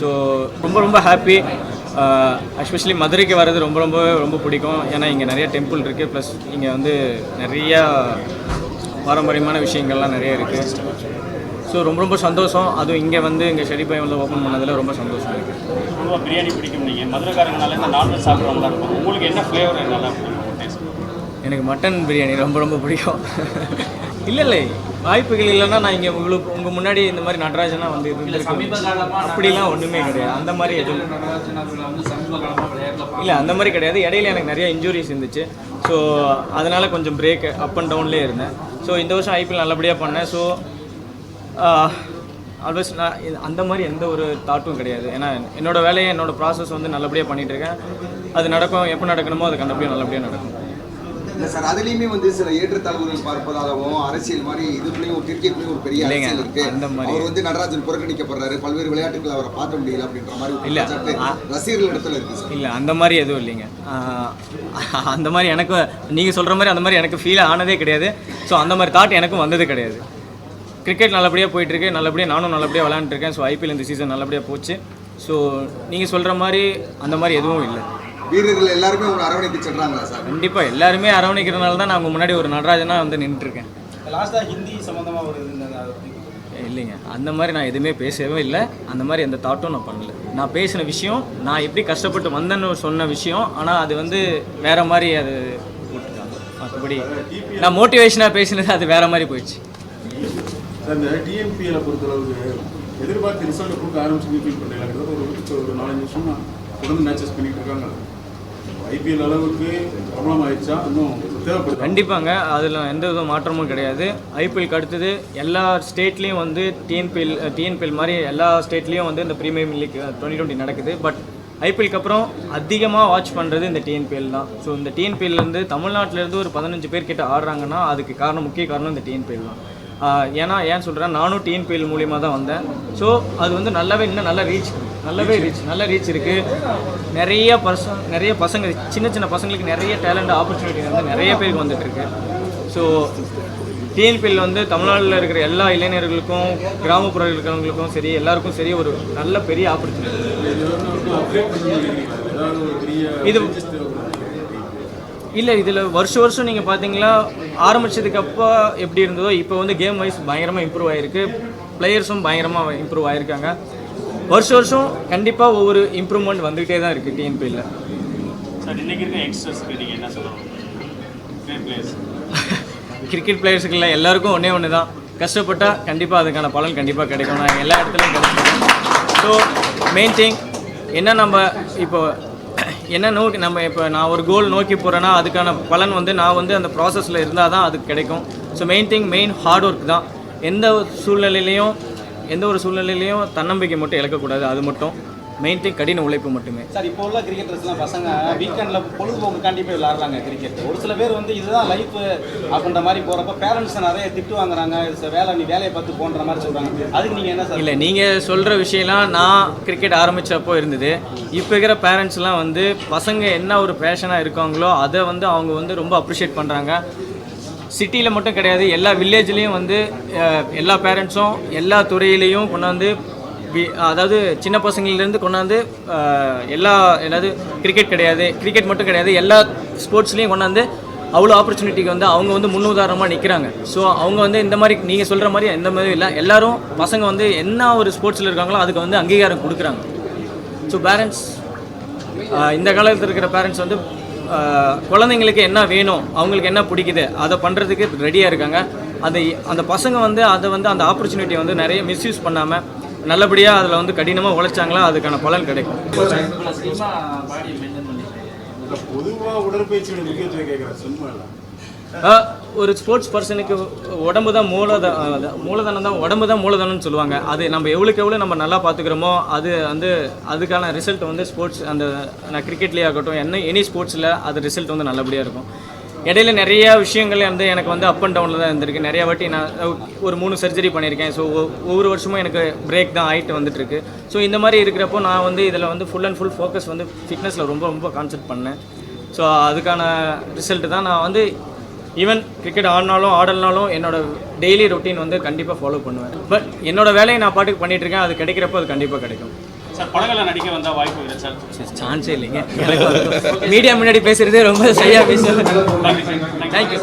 So ரொம்ப ரொம்ப happy especially மதுரைக்கு வர்றது ரொம்ப ரொம்ப ரொம்ப பிடிக்கும். ஏன்னா இங்கே நிறைய டெம்பிள் இருக்குது ப்ளஸ் இங்கே வந்து நிறையா பாரம்பரியமான விஷயங்கள்லாம் நிறைய இருக்குது ஸோ ரொம்ப ரொம்ப சந்தோஷம். அதுவும் இங்கே வந்து இங்கே ஷெடி பை வந்து ஓப்பன் பண்ணதில் ரொம்ப சந்தோஷம் இருக்குது பொதுவாக பிரியாணி பிடிக்கும் நீங்கள் மதுரைக்காரங்கனால இந்த நான்வெஜ் சாப்பிட்றவங்களா இருக்கும்? உங்களுக்கு என்ன ஃப்ளேவர் நல்லா எனக்கு மட்டன் பிரியாணி ரொம்ப ரொம்ப பிடிக்கும். இல்லை இல்லை வாய்ப்புகள் இல்லைன்னா நான் இங்கே உங்களுக்கு உங்கள் முன்னாடி இந்த மாதிரி நடராஜனா வந்து இருந்திருக்கேன் அப்படிலாம் ஒன்றுமே கிடையாது. அந்த மாதிரி எதுவும். இல்லை அந்த மாதிரி கிடையாது. இடையில எனக்கு நிறைய இன்ஜுரிஸ் இருந்துச்சு. ஸோ அதனால் கொஞ்சம் பிரேக் அப் அண்ட் டவுன்லேயே இருந்தேன். ஸோ இந்த வருஷம் ஐபிஎல் நல்லபடியாக பண்ணேன். ஸோ ஆல்வேஸ் நான் இது- அந்த மாதிரி எந்த ஒரு தாட்டும் கிடையாது. ஏன்னா என்னோட வேலையை என்னோட ப்ராசஸ் வந்து நல்லபடியாக பண்ணிட்டு இருக்கேன். அது நடக்கும் எப்போ நடக்கணுமோ அது கண்டிப்பாக நல்லபடியாக நடக்கும். இல்லை சார் அதுலேயுமே வந்து சில ஏற்றத்தாழ்வுகள் பார்ப்பதாகவும் அரசியல் மாதிரி ஒரு கிரிக்கெட்லேயும் ஒரு பெரிய அரசியல் இருக்கு. அவர் வந்து நடராஜன் புறக்கணிக்கப்படுறாரு. பல்வேறு விளையாட்டுகள் அவரை பார்க்க முடியல அப்படின்ற மாதிரி இல்ல, ரசிகர்கள் இடத்துல இருக்கு சார். இல்லை அந்த மாதிரி எதுவும் இல்லைங்க. அந்த மாதிரி எனக்கு நீங்கள் சொல்கிற மாதிரி அந்த மாதிரி எனக்கு ஃபீல் ஆனதே கிடையாது. ஸோ அந்த மாதிரி தாட் எனக்கும் வந்தது கிடையாது. கிரிக்கெட் நல்லபடியாக போயிட்டுருக்கு. நல்லபடியாக நானும் நல்லபடியாக விளாண்டுருக்கேன் ஸோ ஐபிஎல் இந்த சீசன் நல்லபடியாக போச்சு. ஸோ நீங்கள் சொல்கிற மாதிரி அந்த மாதிரி எதுவும் இல்லை. வீரர்கள் எல்லாருமே உங்களை அரவணைத்து செல்றாங்களா சார்? கண்டிப்பாக எல்லாருமே அரவணைக்கிறனால தான் நான் உங்கள் முன்னாடி ஒரு நடராஜனாக வந்து நின்றுட்டுருக்கேன். லாஸ்ட்டாக ஹிந்தி சம்மந்தமாக ஒரு இல்லைங்க. அந்த மாதிரி நான் எதுவுமே பேசவே இல்லை. அந்த மாதிரி எந்த தாட்டும் நான் பண்ணல. நான் பேசின விஷயம் நான் எப்படி கஷ்டப்பட்டு வந்தேன்னு சொன்ன விஷயம் ஆனால் அது வந்து வேற மாதிரி அது போட்டுருக்காங்க. மற்றபடி நான் மோட்டிவேஷனாக பேசினது அது வேற மாதிரி போயிடுச்சு. அந்த டிஎம்பியில் பொறுத்தளவுக்கு எதிர்பார்த்து ரிசல்ட் கொடுக்க ஆரம்பிச்சு ஃபீல் ஒரு நாலஞ்சு வருஷமா தொடர்ந்து மேட்சஸ் பண்ணிட்டு இருக்காங்க. ஐபிஎல் அளவுக்கு பிரபலம் ஆயிடுச்சா இன்னும் தேவைப்படுது? கண்டிப்பாங்க. அதில் எந்த வித மாற்றமும் கிடையாது. ஐபிஎல்க்கு அடுத்தது எல்லா ஸ்டேட்லேயும் வந்து டிஎன்பிஎல் டிஎன்பிஎல் மாதிரி எல்லா ஸ்டேட்லேயும் வந்து இந்த ப்ரீமியம் லீக் டுவெண்ட்டி டுவெண்ட்டி நடக்குது. பட் ஐபிஎல்க்கு அப்புறம் அதிகமாக வாட்ச் பண்ணுறது இந்த டிஎன்பிஎல் தான். ஸோ இந்த டிஎன்பிஎல்லேருந்து தமிழ்நாட்டிலேருந்து ஒரு பதினஞ்சு பேர் கிட்ட ஆடுறாங்கன்னா அதுக்கு காரணம் முக்கிய காரணம் இந்த டிஎன்பிஎல் தான். ஏன்னா ஏன் சொல்கிறேன் நானும் டிஎன்பிஎல் மூலியமாக தான் வந்தேன். ஸோ அது வந்து நல்லாவே இன்னும் நல்ல ரீச் நல்லாவே ரீச் நல்ல ரீச் இருக்குது நிறைய பசங்க நிறைய பசங்க சின்ன சின்ன பசங்களுக்கு நிறைய டேலண்ட் ஆப்பர்ச்சுனிட்டி வந்து நிறைய பேருக்கு வந்துட்டு இருக்கு ஸோ டிஎன்பிஎல் வந்து தமிழ்நாட்டில் இருக்கிற எல்லா இளைஞர்களுக்கும் கிராமப்புற இருக்கிறவங்களுக்கும் சரி எல்லாருக்கும் சரி ஒரு நல்ல பெரிய ஆப்பர்ச்சுனிட்டி இது இல்லை இதில் வருஷம் வருஷம் நீங்கள் பார்த்தீங்களா ஆரம்பிச்சதுக்கு அப்போ எப்படி இருந்ததோ இப்போ வந்து கேம் வைஸ் பயங்கரமாக இம்ப்ரூவ் ஆகிருக்கு பிளேயர்ஸும் பயங்கரமாக இம்ப்ரூவ் ஆகிருக்காங்க வருஷம் வருஷம் கண்டிப்பாக ஒவ்வொரு இம்ப்ரூவ்மெண்ட் வந்துகிட்டே தான் இருக்குது டிஎன்பியில் சார் இன்னைக்கு இருக்க யங்ஸ்டர்ஸ்க்கு நீங்கள் என்ன சொல்லணும் கிரிக்கெட் பிளேயர்ஸுக்குள்ள எல்லாருக்கும் ஒன்றே ஒன்று தான் கஷ்டப்பட்டால் கண்டிப்பாக அதுக்கான பலன் கண்டிப்பாக கிடைக்கும் நான் எல்லா இடத்துலையும் கிடைச்சிருக்கேன் ஸோ மெயின் திங் என்ன நம்ம இப்போ என்ன நோக்கி நம்ம இப்போ நான் ஒரு கோல் நோக்கி போகிறேன்னா அதுக்கான பலன் வந்து நான் வந்து அந்த ப்ராசஸில் இருந்தால் தான் அது கிடைக்கும். So main thing main hard work தான். எந்த ஒரு சூழ்நிலையிலையும் எந்த ஒரு சூழ்நிலையிலையும் தன்னம்பிக்கை மட்டும் இழக்கக்கூடாது அது மட்டும். மெயின் திங் கடின உழைப்பு மட்டுமே. சார் இப்போ உள்ள கிரிக்கெட்டர்ஸ்லாம் பசங்க வீக்கெண்டில் பொழுதுபோக்குக்காண்டி போய் விளாட்றாங்க கிரிக்கெட் ஒரு சில பேர் வந்து இதுதான் லைஃப் அப்படின்ற மாதிரி போகிறப்ப பேரண்ட்ஸ் நிறைய திட்டு வாங்குறாங்க வேலை நீ வேலையை பார்த்து போன்ற மாதிரி சொல்கிறாங்க அதுக்கு நீங்கள் என்ன சார் இல்லை நீங்கள் சொல்கிற விஷயம்லாம் நான் கிரிக்கெட் ஆரம்பித்தப்போ இருந்தது. இப்போ இருக்கிற பேரண்ட்ஸ்லாம் வந்து பசங்க என்ன ஒரு பேஷனாக இருக்காங்களோ அதை வந்து அவங்க வந்து ரொம்ப அப்ரிஷியேட் பண்ணுறாங்க சிட்டியில் மட்டும் கிடையாது எல்லா வில்லேஜ்லேயும் வந்து எல்லா பேரண்ட்ஸும் எல்லா துறையிலையும் கொண்டாந்து அதாவது சின்ன பசங்கள்லேருந்து கொண்டாந்து எல்லா ஏதாவது கிரிக்கெட் கிடையாது கிரிக்கெட் மட்டும் கிடையாது எல்லா ஸ்போர்ட்ஸ்லேயும் கொண்டாந்து அவ்வளோ ஆப்பர்ச்சுனிட்டிக்கு வந்து அவங்க வந்து முன்னுதாரணமாக நிற்கிறாங்க ஸோ அவங்க வந்து இந்த மாதிரி நீங்கள் சொல்கிற மாதிரி எந்த மாதிரி இல்லை. எல்லோரும் பசங்க வந்து என்ன ஒரு ஸ்போர்ட்ஸில் இருக்காங்களோ அதுக்கு வந்து அங்கீகாரம் கொடுக்குறாங்க. ஸோ பேரண்ட்ஸ் இந்த காலத்தில் இருக்கிற பேரண்ட்ஸ் வந்து குழந்தைங்களுக்கு என்ன வேணும் அவங்களுக்கு என்ன பிடிக்குது அதை பண்ணுறதுக்கு ரெடியாக இருக்காங்க. அதை அந்த பசங்க வந்து அதை வந்து அந்த ஆப்பர்ச்சுனிட்டியை வந்து நிறைய மிஸ்யூஸ் பண்ணாமல் நல்லபடியாக அதில் வந்து கடினமாக உழைச்சாங்களா அதுக்கான பலன் கிடைக்கும். இல்லை பொதுவாக உடற்பயிற்சியோட முக்கியத்துவம் கேட்குறேன் சும்மா இல்லை. ஆஹ், ஒரு ஸ்போர்ட்ஸ் பர்சனுக்கு உடம்பு தான் மூலத மூலதனம் தான் உடம்பு தான் மூலதனம்னு சொல்லுவாங்க. அது நம்ம எவ்வளோக்கு எவ்வளோ நம்ம நல்லா பார்த்துக்கிறோமோ அது வந்து அதுக்கான ரிசல்ட் வந்து ஸ்போர்ட்ஸ் அந்த நான் கிரிக்கெட்லேயே ஆகட்டும் என்ன எனி ஸ்போர்ட்ஸில் அது ரிசல்ட் வந்து நல்லபடியாக இருக்கும். இடையில நிறைய விஷயங்கள் வந்து எனக்கு வந்து அப் அண்ட் டவுனில் தான் இருந்திருக்கு. நிறைய வாட்டி நான் ஒரு மூணு சர்ஜரி பண்ணியிருக்கேன். ஸோ ஒவ்வொரு வருஷமும் எனக்கு பிரேக் தான் ஆகிட்டு வந்துட்டுருக்கு. ஸோ இந்த மாதிரி இருக்கிறப்போ நான் வந்து இதில் வந்து ஃபுல் அண்ட் ஃபுல் ஃபோக்கஸ் வந்து ஃபிட்னஸில் ரொம்ப ரொம்ப கான்சென்ட் பண்ணேன். ஸோ அதுக்கான ரிசல்ட்டு தான் நான் வந்து ஈவன் கிரிக்கெட் ஆடினாலும் ஆடலனாலும் என்னோட டெய்லி ரொட்டீன் வந்து கண்டிப்பாக ஃபாலோ பண்ணுவேன். பட் என்னோட வேலையை நான் பாட்டுக்கு பண்ணிகிட்ருக்கேன் இருக்கேன் அது கிடைக்கிறப்போ அது கண்டிப்பாக கிடைக்கும். சார் படங்களில் நடிக்க வந்தால் வாய்ப்பு இல்லை சார். சான்ஸே இல்லைங்க. மீடியா முன்னாடி பேசுறதே ரொம்ப சரியாக பேசுவேன் தேங்க்யூ